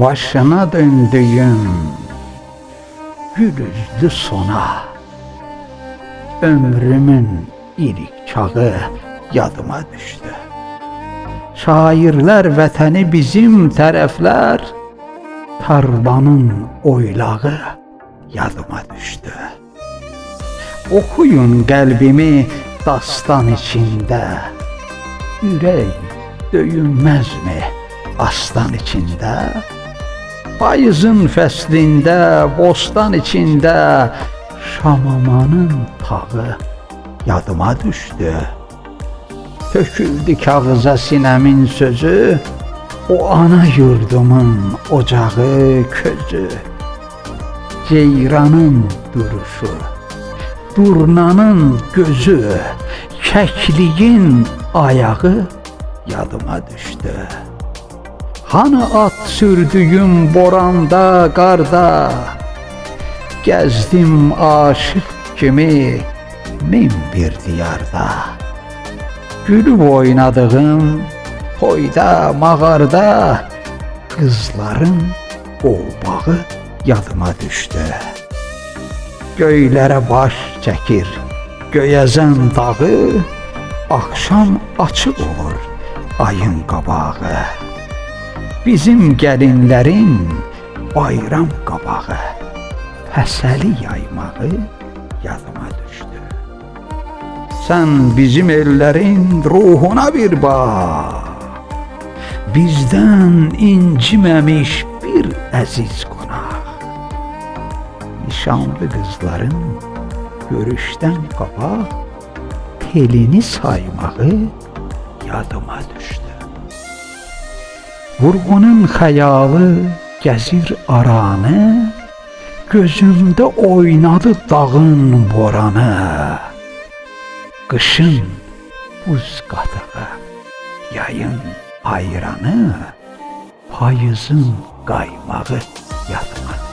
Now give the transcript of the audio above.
başına döndüğüm gül yüzlü sona ömrümün ilk çağı yadıma düştü. Şairler vətəni bizim tərəflər tarlanın oylağı yadıma düştü. Okuyun qəlbimi dastan içində. Ürək döyünməzmi aslan içində? Payızın fəslində, bostan içində Şamamanın tağı yadıma düşdü. Töküldü kağıza sinəmin sözü, o ana yurdumun ocağı, közü. Ceyranın duruşu, durnanın gözü, kəkliyin ayağı yadıma düşdü. Hani at sürdüyüm boranda, qarda, Gəzdim aşık kimi min bir diyarda. Gülüb oynadığım toyda, mağarda qızların qolbağı yadıma düşdü. Göylərə baş çəkir göyəzən dağı, axşam açıq olur ayın qabağı. Bizim gəlinlərin bayram qabağı, fəsəli yaymağı yadıma düşdü. Sən bizim ellərin ruhuna bir bax. Bizdən inciməmiş bir əziz qonaq. Nişanlı qızların görüşdən qabaq telini saymağı yadıma düşdü. Vurğunun xəyalı gəzir aranı, gözümdə oynadı dağın boranı. Qışın buz qatığı, yayın ayranı, payızın qaymağı yadıma